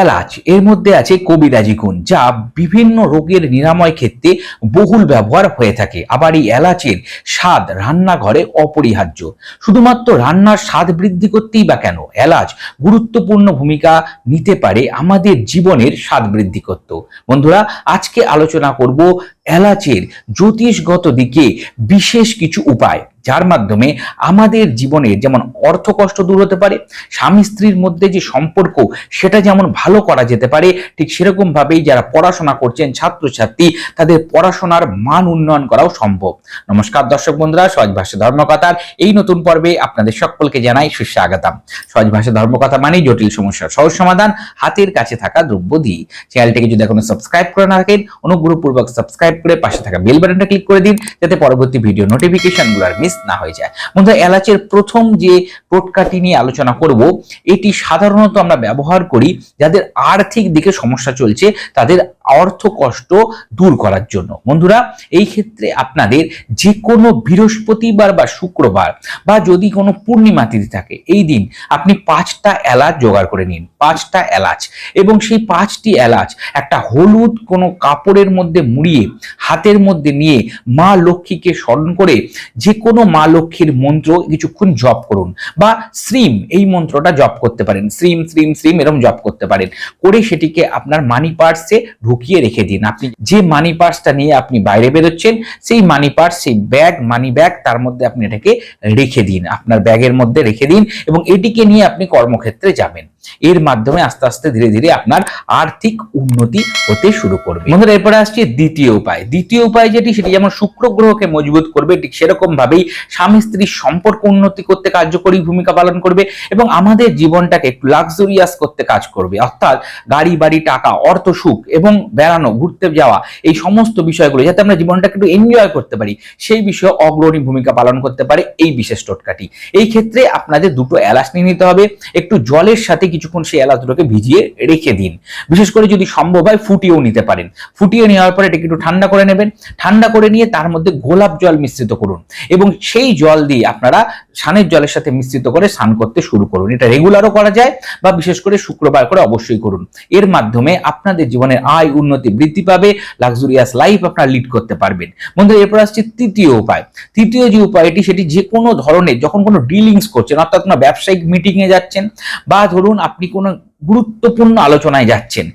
এলাচ। এর মধ্যে আছে কবিরাজি গুণ যা বিভিন্ন রোগের নিরাময় ক্ষেত্রে বহুল ব্যবহার হয়ে থাকে। আবার এই এলাচের স্বাদ রান্নাঘরে অপরিহার্য। শুধুমাত্র রান্নার স্বাদ বৃদ্ধি করতেই বা কেন? এলাচ গুরুত্বপূর্ণ ভূমিকা নিতে পারে আমাদের জীবনের স্বাদ বৃদ্ধি করতে বন্ধুরা, আজকে আলোচনা করব এলাচের জ্যোতিষগত দিকে বিশেষ কিছু উপায়। যার মাধ্যমে আমাদের জীবনের যেমন অর্থ কষ্ট দূর হতে পারে, স্বামী স্ত্রীর মধ্যে যে সম্পর্ক সেটা যেমন ভালো করা যেতে পারে, ঠিক সেরকমভাবেই যারা পড়াশোনা করছেন ছাত্রছাত্রী, তাদের পড়াশোনার মান উন্নয়ন করাও সম্ভব। নমস্কার দর্শক বন্ধুরা, সহজ ভাষা ধর্মকথার এই নতুন পর্বে আপনাদের সকলকে জানাই সুস্বাগতম। সহজ ভাষা ধর্মকথা মানেই জটিল সমস্যার সহজ সমাধান, হাতের কাছে থাকা দ্রব্য দিয়ে। চ্যানেলটিকে যদি এখনও সাবস্ক্রাইব করে না থাকেন, অনুগ্রহপূর্বক সাবস্ক্রাইব করে পাশে থাকা বেল বাটনটা ক্লিক করে দিন, যাতে পরবর্তী ভিডিও নোটিফিকেশনগুলো আর মিস না হয়ে যায়। বন্ধুরা, এলাচের প্রথম যে টোটকাটি নিয়ে আলোচনা করব, এটি সাধারণত আমরা ব্যবহার করি যাদের আর্থিক দিকে সমস্যা চলছে, তাদের অর্থ কষ্ট দূর করার জন্য। বন্ধুরা, এই ক্ষেত্রে আপনাদের যে কোনো বৃহস্পতিবার বা শুক্রবার বা যদি কোনো পূর্ণিমা তিথি থাকে, এই দিন আপনি পাঁচটা এলাচ জোগাড় করে নিন, পাঁচটা এলাচ। এবং সেই পাঁচটি এলাচ একটা হলুদ কোনো কাপড়ের মধ্যে মুড়িয়ে, হাতের মধ্যে নিয়ে মা লক্ষ্মীকে স্মরণ করে যে কোনো মা লক্ষ্মীর মন্ত্র কিছুক্ষণ জপ করুন বা শ্রীম এই মন্ত্রটা জপ করতে পারেন। শ্রীম শ্রীম শ্রীম এরকম জপ করতে পারেন। করে সেটিকে আপনার মানি পার্সে ঢুকিয়ে রেখে দিন। আপনি যে মানি পার্সটা নিয়ে আপনি বাইরে বেরোচ্ছেন, সেই মানি পার্স সেই ব্যাগ মানি ব্যাগ তার মধ্যে আপনি এটাকে রেখে দিন। আপনার ব্যাগের মধ্যে রেখে দিন এবং এটিকে নিয়ে আপনি কর্মক্ষেত্রে যাবেন। এর মাধ্যমে আস্তে আস্তে ধীরে ধীরে আপনার আর্থিক উন্নতি হতে শুরু করবে। বন্ধুরা, এরপরে আসছে দ্বিতীয় উপায়। দ্বিতীয় উপায় যেটি, সেটি যেমন শুক্র গ্রহকে মজবুত করবে, ঠিক সেরকম ভাবেই স্বামী স্ত্রীর সম্পর্ক উন্নতি করতে কার্যকরী ভূমিকা পালন করবে এবং আমাদের জীবনটাকে একটু লাক্সারিয়াস করতে কাজ করবে। অর্থাৎ গাড়ি, বাড়ি, টাকা, অর্থ, সুখ এবং বেড়ানো, ঘুরতে যাওয়া, এই সমস্ত বিষয়গুলো যাতে আমরা জীবনটাকে একটু এনজয় করতে পারি, সেই বিষয়ে অগ্রণী ভূমিকা পালন করতে পারে এই বিশেষ টোটকাটি। এই ক্ষেত্রে আপনাদের দুটো এলাচ নিয়ে নিতে হবে। একটু জলের সাথে কিছুক্ষণ সেই এলাচগুলোকে ভিজিয়ে রেখে দিন। বিশেষ করে যদি সম্ভব হয় ফুটিয়েও নিতে পারেন। ফুটিয়ে নেওয়ার পরে এটাকে একটু ঠান্ডা করে নেবেন। ঠান্ডা করে নিয়ে তার মধ্যে গোলাপ জল মিশ্রিত করুন এবং সেই জল দিয়ে আপনারা স্নানের জলের সাথে মিশ্রিত করে স্নান করতে শুরু করুন। এটা রেগুলারও করা যায় বা বিশেষ করে শুক্রবার করে অবশ্যই করুন। এর মাধ্যমে আপনাদের জীবনের আয় উন্নতি বৃদ্ধি পাবে লাক্সুরিয়াস লাইফ আপনারা লিড করতে পারবেন। বন্ধু এরপর আসছে তৃতীয় উপায়। তৃতীয় যে উপায়টি, সেটি যে কোনো ধরনের, যখন কোনো ডিলিংস করছেন, অর্থাৎ কোনো ব্যবসায়িক মিটিংয়ে যাচ্ছেন বা ধরুন আপনি কোনো গুরুত্বপূর্ণ আলোচনায় যাচ্ছেন।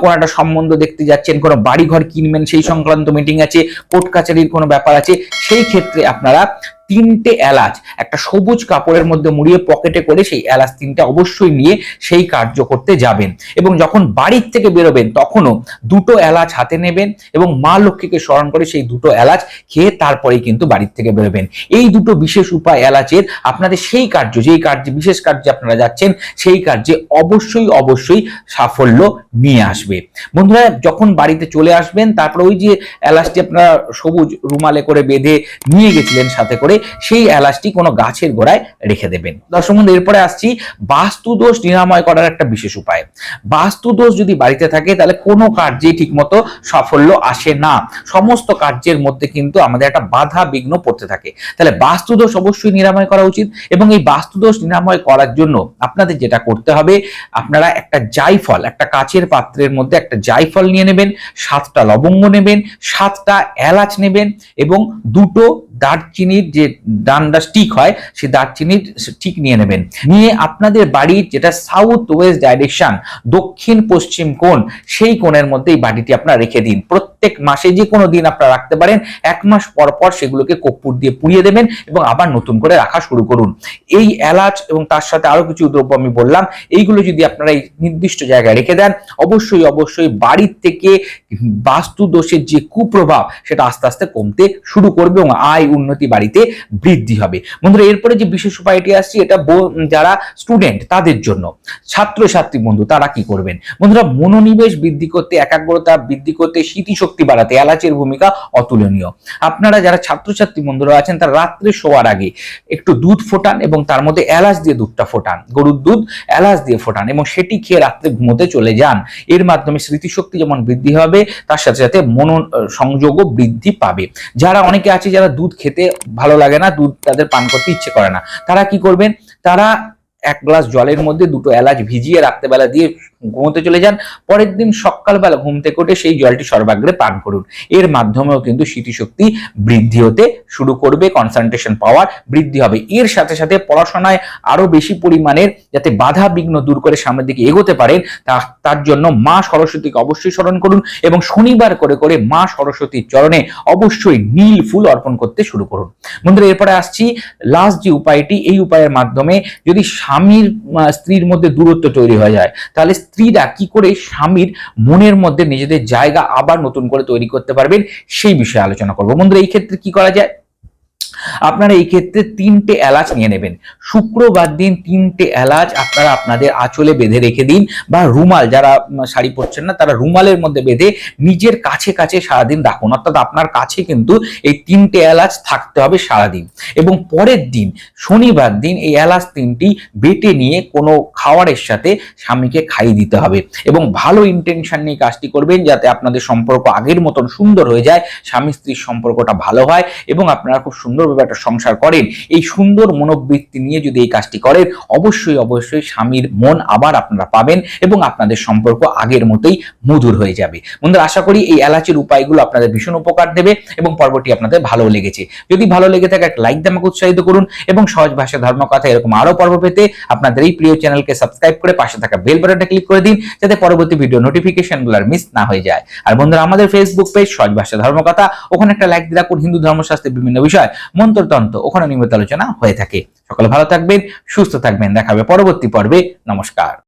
কোনো একটা সম্বন্ধ দেখতে যাচ্ছেন, কোনো বাড়িঘর কিনবেন, সেই সংক্রান্ত মিটিং আছে, কোর্ট কাছারির কোনো ব্যাপার আছে, সেই ক্ষেত্রে আপনারা তিনটে এলাচ, একটা সবুজ কাপড়ের মধ্যে মুড়িয়ে পকেটে করে সেই এলাচ তিনটে অবশ্যই নিয়ে সেই কার্য করতে যাবেন। এবং যখন বাড়ির থেকে বেরোবেন, তখনও দুটো এলাচ হাতে নেবেন এবং মা লক্ষ্মীকে স্মরণ করে সেই দুটো এলাচ খেয়ে তারপরেই কিন্তু বাড়ির থেকে বেরোবেন। এই দুটো বিশেষ উপায় এলাচের, আপনাদের সেই কার্য, যেই কার্যে, বিশেষ কার্যে আপনারা যাচ্ছেন, সেই কার্যে অবশ্যই অবশ্যই সাফল্য নিয়ে আসবে। বন্ধুরা, যখন বাড়িতে চলে আসবেন, তারপরে ওই যে এলাচটি আপনারা সবুজ রুমালে করে বেঁধে নিয়ে গেছিলেন সাথে করে, সেই এলাচটি কোনো গাছের গোড়ায় রেখে দেবেন। দর্শক বন্ধু, এরপরে আসছি বাস্তু দোষ নিরাময় করার একটা বিশেষ উপায়। বাস্তু দোষ যদি বাড়িতে থাকে, তাহলে কোনো কার্যে ঠিকমতো সাফল্য আসে না। সমস্ত কার্যের মধ্যে কিন্তু আমাদের একটা বাধা বিঘ্ন পড়তে থাকে। তাহলে বাস্তু দোষ অবশ্যই নিরাময় করা উচিত এবং এই বাস্তু দোষ নিরাময় করার জন্য আপনাদের যেটা করতে হবে, আপনারা একটা জাইফল একটা কাচের পাত্রের মধ্যে একটা জাইফল নিয়ে নেবেন, সাতটা লবঙ্গ নেবেন, সাতটা এলাচ নেবেন এবং দুটো দারচিনির যে ডান্ডা স্টিক হয়, সেই দারচিনির স্টিক নিয়ে নেবেন। নিয়ে আপনাদের বাড়ির যেটা সাউথ ওয়েস্ট ডাইরেকশন দক্ষিণ পশ্চিম কোণ, সেই কোণের মধ্যে এই বাড়িটি আপনারা রেখে দিন। প্রত্যেক মাসে যে কোনো দিন আপনারা রাখতে পারেন। এক মাস পর পর সেগুলোকে কর্পূর দিয়ে পুড়িয়ে দেবেন এবং আবার নতুন করে রাখা শুরু করুন। এই এলাচ এবং তার সাথে আরও কিছু দ্রব্য আমি বললাম, এইগুলো যদি আপনারা এই নির্দিষ্ট জায়গায় রেখে দেন, অবশ্যই অবশ্যই বাড়ির থেকে বাস্তু দোষের যে কুপ্রভাব, সেটা আস্তে আস্তে কমতে শুরু করবে এবং আয় উন্নতি বাড়িতে বৃদ্ধি হবে। বন্ধুরা, এরপরে যে বিশেষ উপায়টি আসছে, এটা যারা স্টুডেন্ট তাদের জন্য। ছাত্রছাত্রী বন্ধু, তারা কি করবেন? বন্ধুরা, মনোনিবেশ বৃদ্ধি করতে, একাগ্রতা বৃদ্ধি করতে, স্মৃতিশক্তি বাড়াতে এলাচের ভূমিকা অতুলনীয়। আপনারা যারা ছাত্রছাত্রী বন্ধুরা আছেন, তারা রাত্রে শোয়ার আগে একটু দুধ ফোটান এবং তার মধ্যে এলাচ দিয়ে দুধটা ফোটান। গরুর দুধ এলাচ দিয়ে ফোটান এবং সেটি খেয়ে রাত্রে ঘুমোতে চলে যান। এর মাধ্যমে স্মৃতিশক্তি যেমন বৃদ্ধি হবে, তার সাথে সাথে মনো সংযোগও বৃদ্ধি পাবে। যারা অনেকে আছে, যারা দুধ খেতে ভালো লাগে না, দুধ তাদের পান করতে ইচ্ছে করে না। তারা কি করবেন? তারা এক গ্লাস জলের মধ্যে দুটো এলাচ ভিজিয়ে রাত্রেবেলা দিয়ে ঘুমোতে চলে যান। পরের দিন সকালবেলা ঘুম থেকে উঠে সেই জলটি সর্বাগ্রে পান করুন। এর মাধ্যমেও কিন্তু স্মৃতিশক্তি বৃদ্ধি হতে শুরু করবে কনসেন্ট্রেশন পাওয়ার বৃদ্ধি হবে। এর সাথে সাথে পড়াশোনায় আরও বেশি পরিমাণের যাতে বাধা বিঘ্ন দূর করে সামনের দিকে এগোতে পারেন, তা- তার জন্য মা সরস্বতীকে অবশ্যই স্মরণ করুন এবং শনিবার করে করে মা সরস্বতীর চরণে অবশ্যই নীল ফুল অর্পণ করতে শুরু করুন। বন্ধুরা, এরপরে আসছি লাস্ট যে উপায়টি, এই উপায়ের মাধ্যমে যদি স্বামীর স্ত্রীর মধ্যে দূরত্ব তৈরি হয়ে যায়। তাহলে স্ত্রীরা কি করে স্বামীর মনের মধ্যে নিজেদের জায়গা আবার নতুন করে তৈরি করতে পারবেন? সেই বিষয়ে আলোচনা করব। বন্ধুরা, এই ক্ষেত্রে কি করা যায়? আপনারা এই ক্ষেত্রে তিনটে এলাচ নিয়ে নেবেন। শুক্রবার দিন তিনটে এলাচ আপনারা আপনাদের আঁচলে বেঁধে রেখে দিন বা রুমাল, যারা শাড়ি পরছেন না, তারা রুমালের মধ্যে বেঁধে নিজের কাছে কাছে সারাদিন রাখুন। অর্থাৎ আপনার কাছে কিন্তু এই তিনটে এলাচ থাকতে হবে সারাদিন। এবং পরের দিন, শনিবার দিন এই এলাচ তিনটি বেটে নিয়ে কোনো খাওয়ারের সাথে স্বামীকে খাইয়ে দিতে হবে। এবং ভালো ইন্টেনশন নিয়ে কাজটি করবেন যাতে আপনাদের সম্পর্ক আগের মতন সুন্দর হয়ে যায় স্বামী স্ত্রীর সম্পর্কটা ভালো হয় এবং আপনারা খুব সুন্দরভাবে একটা সংসার করেন, এই সুন্দর মনোবৃত্তি নিয়ে যদি এই কাজটি করেন, অবশ্যই অবশ্যই স্বামীর মন আবার আপনারা পাবেন এবং আপনাদের সম্পর্ক আগের মতোই মধুর হয়ে যাবে। বন্ধুরা, আশা করি এই এলাচের উপায়গুলো আপনাদের ভীষণ উপকার দেবে এবং পর্বটি আপনাদের ভালো লেগেছে। যদি ভালো লেগে থাকে, একটা লাইক দিয়ে আমাকে উৎসাহিত করুন এবং সহজ ভাষা ধর্মকথা এরকম আরও পর্ব পেতে আপনাদের এই প্রিয় চ্যানেলকে সাবস্ক্রাইব করে পাশে থাকা বেল বাটনটা ক্লিক করে দিন, যাতে পরবর্তী ভিডিও নোটিফিকেশনগুলো আর মিস না হয়ে যায়। আর বন্ধুরা, আমাদের ফেসবুক পেজ সহজ ভাষা ধর্মকথা ওখানে একটা লাইক দিয়ে রাখুন, হিন্দু ধর্মশাস্ত্রের বিভিন্ন বিষয়। মন্ত্রতন্ত্র, ওখানে নিয়মিত আলোচনা হয়ে থাকে। সকলে ভালো থাকবেন, সুস্থ থাকবেন। দেখাবে পরবর্তী পর্বে। নমস্কার।